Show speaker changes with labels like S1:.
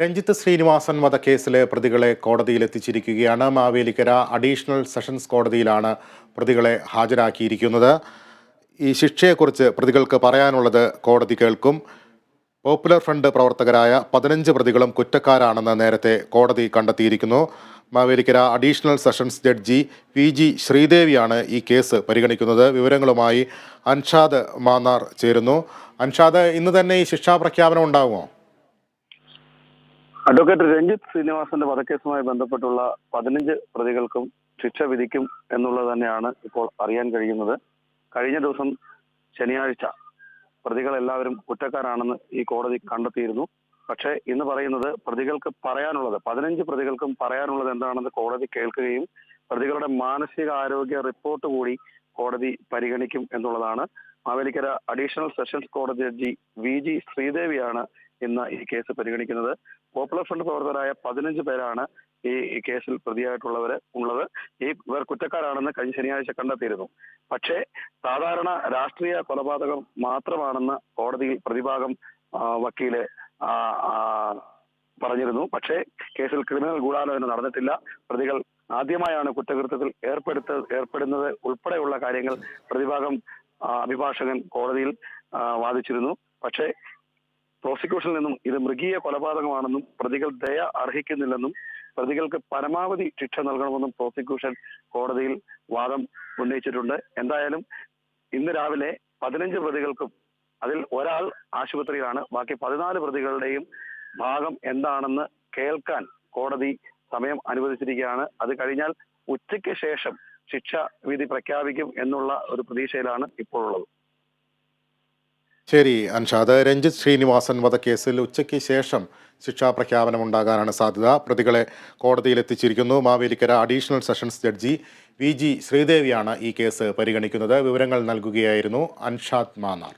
S1: രഞ്ജിത്ത് ശ്രീനിവാസൻ വധക്കേസിലെ പ്രതികളെ കോടതിയിൽ എത്തിച്ചിരിക്കുകയാണ് Mavelikkara additional sessions കോടതിയിലാണ് പ്രതികളെ ഹാജരാക്കിയിരിക്കുന്നത്. ഈ ശിക്ഷയെക്കുറിച്ച് പ്രതികൾക്ക് പറയാനുള്ളത് കോടതി കേൾക്കും. പോപ്പുലർ ഫ്രണ്ട് പ്രവർത്തകരായ പതിനഞ്ച് പ്രതികളും കുറ്റക്കാരാണെന്ന് നേരത്തെ കോടതി കണ്ടെത്തിയിരിക്കുന്നു. Mavelikara additional sessions judge V G ശ്രീദേവിയാണ് ഈ കേസ് പരിഗണിക്കുന്നത്. വിവരങ്ങളുമായി അൻഷാദ് മാന്നാർ ചേരുന്നു. അൻഷാദ് ഇന്ന് തന്നെ ഈ ശിക്ഷാ പ്രഖ്യാപനം ഉണ്ടാകുമോ
S2: അഡ്വക്കേറ്റ് രഞ്ജിത്ത് ശ്രീനിവാസന്റെ വധക്കേസുമായി ബന്ധപ്പെട്ടുള്ള പതിനഞ്ച് പ്രതികൾക്കും ശിക്ഷ വിധിക്കും എന്നുള്ളത് തന്നെയാണ് ഇപ്പോൾ അറിയാൻ കഴിയുന്നത്. കഴിഞ്ഞ ദിവസം ശനിയാഴ്ച പ്രതികൾ എല്ലാവരും കുറ്റക്കാരാണെന്ന് ഈ കോടതി കണ്ടെത്തിയിരുന്നു. പക്ഷേ ഇന്ന് പറയുന്നത് പ്രതികൾക്ക് പറയാനുള്ളത് പതിനഞ്ച് പ്രതികൾക്കും പറയാനുള്ളത് എന്താണെന്ന് കോടതി കേൾക്കുകയും പ്രതികളുടെ മാനസിക ആരോഗ്യ റിപ്പോർട്ട് കൂടി കോടതി പരിഗണിക്കും എന്നുള്ളതാണ്. മാവേലിക്കര അഡീഷണൽ സെഷൻസ് കോടതി ജഡ്ജി വി ജി ശ്രീദേവിയാണ് ഇന്ന് ഈ കേസ് പരിഗണിക്കുന്നത്. പോപ്പുലർ ഫ്രണ്ട് പ്രവർത്തകരായ പതിനഞ്ച് പേരാണ് ഈ കേസിൽ പ്രതിയായിട്ടുള്ളവർ ഉള്ളത്. ഈ ഇവർ കുറ്റക്കാരാണെന്ന് കഴിഞ്ഞ ശനിയാഴ്ച കണ്ടെത്തിയിരുന്നു. പക്ഷേ സാധാരണ രാഷ്ട്രീയ കൊലപാതകം മാത്രമാണെന്ന് കോടതിയിൽ പ്രതിഭാഗം വക്കീൽ പറഞ്ഞിരുന്നു. പക്ഷേ കേസിൽ ക്രിമിനൽ ഗൂഢാലോചന നടന്നിട്ടില്ല. പ്രതികൾ ആദ്യമായാണ് കുറ്റകൃത്യത്തിൽ ഏർപ്പെടുത്ത ഏർപ്പെടുന്നത് ഉൾപ്പെടെയുള്ള കാര്യങ്ങൾ പ്രതിഭാഗം അഭിഭാഷകൻ കോടതിയിൽ വാദിച്ചിരുന്നു. പക്ഷേ പ്രോസിക്യൂഷനിൽ നിന്നും ഇത് മൃഗീയ കൊലപാതകമാണെന്നും പ്രതികൾ ദയ അർഹിക്കുന്നില്ലെന്നും പ്രതികൾക്ക് പരമാവധി ശിക്ഷ നൽകണമെന്നും പ്രോസിക്യൂഷൻ കോടതിയിൽ വാദം ഉന്നയിച്ചിട്ടുണ്ട്. എന്തായാലും ഇന്ന് രാവിലെ പതിനഞ്ച് പ്രതികൾക്കും അതിൽ ഒരാൾ ആശുപത്രിയിലാണ്. ബാക്കി പതിനാല് പ്രതികളുടെയും ഭാഗം എന്താണെന്ന് കേൾക്കാൻ കോടതി സമയം അനുവദിച്ചിരിക്കുകയാണ്. അത് കഴിഞ്ഞാൽ ഉച്ചയ്ക്ക് ശേഷം ശിക്ഷ വിധി പ്രഖ്യാപിക്കും എന്നുള്ള ഒരു പ്രതീക്ഷയിലാണ് ഇപ്പോൾ ഉള്ളത്
S1: ശരി അൻഷാദ് രഞ്ജിത്ത് ശ്രീനിവാസൻ വധക്കേസിൽ ഉച്ചയ്ക്ക് ശേഷം ശിക്ഷാ പ്രഖ്യാപനം ഉണ്ടാകാനാണ് സാധ്യത. പ്രതികളെ കോടതിയിൽ എത്തിച്ചിരിക്കുന്നു. Mavelikara additional sessions judge V G ശ്രീദേവിയാണ് ഈ കേസ് പരിഗണിക്കുന്നത്. വിവരങ്ങൾ നൽകുകയായിരുന്നു അൻഷാദ് മാന്നാർ.